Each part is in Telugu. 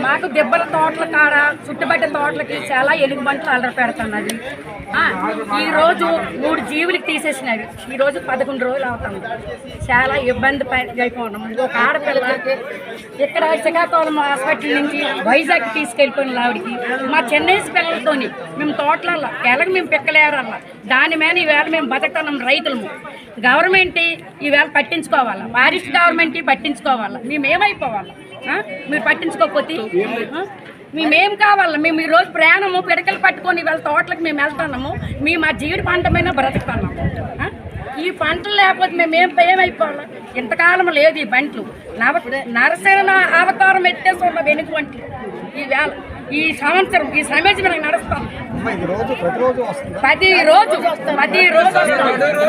మాకు దెబ్బల తోటల కాడ చుట్టుపక్కల తోటలకి చాలా ఎలుగుబంట్లు అల్లరి పెడుతున్నది ఆ, ఈ రోజు మూడు జీవులకి తీసేసినవి ఈ రోజు పదకొండు రోజులు అవుతుంది. చాలా ఇబ్బంది అయిపోవడం. ఒక ఆడపిల్ల ఇక్కడ శ్రీకాకుళం హాస్పిటల్ నుంచి వైజాగ్ తీసుకెళ్ళిపోయిన ఆవిడకి మా చెన్నై పిల్లలతోని మేము తోటలల్లో ఎలాగ మేము పిక్కలేరల్లా. దాని మీద ఈవేళ మేము బతకటం రైతులము. గవర్నమెంట్ ఈవేళ పట్టించుకోవాలా? Forest government పట్టించుకోవాలా? మేము ఏమైపోవాలా ఆ? మీరు పట్టించుకోకపోతే? మేమేం కావాలా? మేము ఈరోజు రోజు ప్రయాణము పిడకలు పట్టుకొని వాళ్ళ తోటలకు మేము వెళ్తున్నాము. మేము మా జీడి పంట మీద బ్రతుకుతున్నాము. ఈ పంటలు లేకపోతే మేము ఏం ఏమైపోవాలి ఇంతకాలం లేదు ఈ పంటలు నవ నరసేన అవతారం ఎత్తేసి ఉన్న వెనుక వంటలు ఈ వేళ. ఈ సంవత్సరం ఈ సమాజం మనకు నడుస్తాం. ప్రతి రోజు ప్రతిరోజు రోజు ఊరు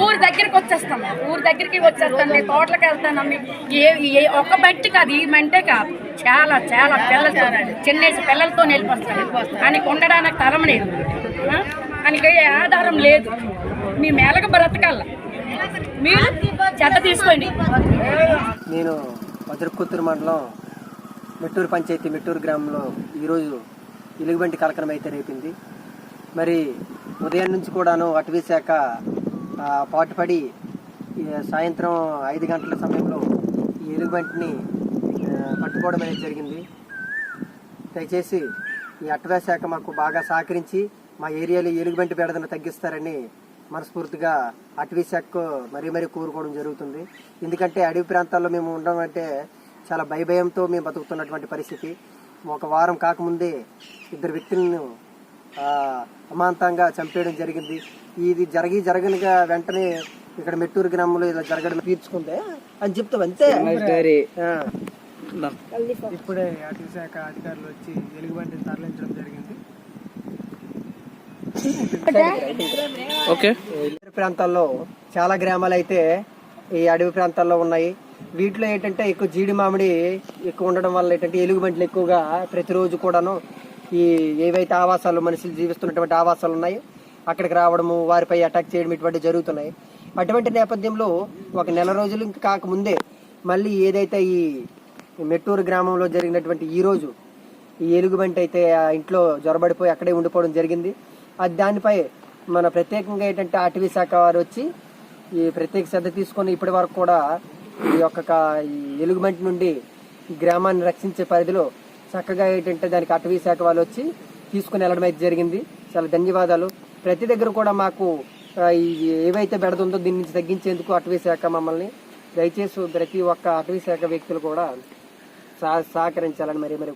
ఊరి దగ్గరికి వచ్చేస్తాం. ఊరి దగ్గరికి వచ్చేస్తాం. నేను తోటలకు వెళ్తాను ఏ ఏ ఒక్క బట్టి కాదు ఈ మంటే కాదు. చాలా చాలా పిల్లలతో చిన్నేసి పిల్లలతో వెళ్ళిపోతాను కానీ ఉండడానికి తరం లేదు. ఆ? ఏ ఆధారం లేదు. మీ మేలకు బ్రతకాల. మీరు చెత్త తీసుకోండి. నేను వజ్రకుత్తూరు మండలం మెట్టూరు పంచాయతీ మెట్టూరు గ్రామంలో ఈరోజు ఎలుగుబంటి కలకలం అయితే రేపింది. మరి ఉదయం నుంచి కూడాను అటవీ శాఖ పాటుపడి సాయంత్రం ఐదు గంటల సమయంలో ఈ ఎలుగుబంటిని పట్టుకోవడం అనేది జరిగింది. దయచేసి ఈ అటవీ శాఖ మాకు బాగా సహకరించి మా ఏరియాలో ఎలుగుబంటి బెడదను తగ్గిస్తారని మనస్ఫూర్తిగా అటవీ శాఖకు మరీ మరీ కోరుకోవడం జరుగుతుంది. ఎందుకంటే అడవి ప్రాంతాల్లో మేము ఉండడం అంటే చాలా భయభయంతో మేము బతుకుతున్నటువంటి పరిస్థితి. ఒక వారం కాకముందే ఇద్దరు వ్యక్తులను అమాంతంగా చంపేయడం జరిగింది. ఇది జరిగి జరగనిగా వెంటనే ఇక్కడ మెట్టూరు గ్రామంలో ఇలా జరగడం తీర్చుకుందే అని చెప్తాం అంతే. ఆ. ఇప్పుడే అటవీ శాఖ అధికారులు వచ్చి ఎలుగుబంటిని తరలించడం జరిగింది. ఇతర ప్రాంతాల్లో చాలా గ్రామాలు అయితే ఈ అడవి ప్రాంతాల్లో ఉన్నాయి. వీటిలో ఏంటంటే ఎక్కువ జీడి మామిడి ఎక్కువ ఉండడం వల్ల ఏంటంటే ఎలుగుబంట్లు ఎక్కువగా ప్రతిరోజు కూడాను ఈ ఏవైతే ఆవాసాలు మనుషులు జీవిస్తున్నటువంటి ఆవాసాలు ఉన్నాయో అక్కడికి రావడము వారిపై అటాక్ చేయడం ఇటువంటి జరుగుతున్నాయి. అటువంటి నేపథ్యంలో ఒక నెల రోజులు ఇంకా కాకముందే మళ్ళీ ఏదైతే ఈ మెట్టూరు గ్రామంలో జరిగినటువంటి ఈ రోజు ఈ ఎలుగుబంటి అయితే ఆ ఇంట్లో జ్వరబడిపోయి అక్కడే ఉండిపోవడం జరిగింది. అది దానిపై మన ప్రత్యేకంగా ఏంటంటే అటవీ శాఖ వారు వచ్చి ఈ ప్రత్యేక శ్రద్ధ తీసుకొని ఇప్పటి వరకు కూడా ఈ యొక్క ఎలుగుబంటి నుండి గ్రామాన్ని రక్షించే పరిధిలో చక్కగా ఏంటంటే దానికి అటవీ శాఖ వాళ్ళు వచ్చి తీసుకుని వెళ్ళడం అయితే జరిగింది. చాలా ధన్యవాదాలు. ప్రతి దగ్గర కూడా మాకు ఏవైతే బెడదుందో దీని నుంచి తగ్గించేందుకు అటవీ శాఖ మమ్మల్ని దయచేసి ప్రతి ఒక్క అటవీ శాఖ వ్యక్తులు కూడా సహకరించాలని మరి మరి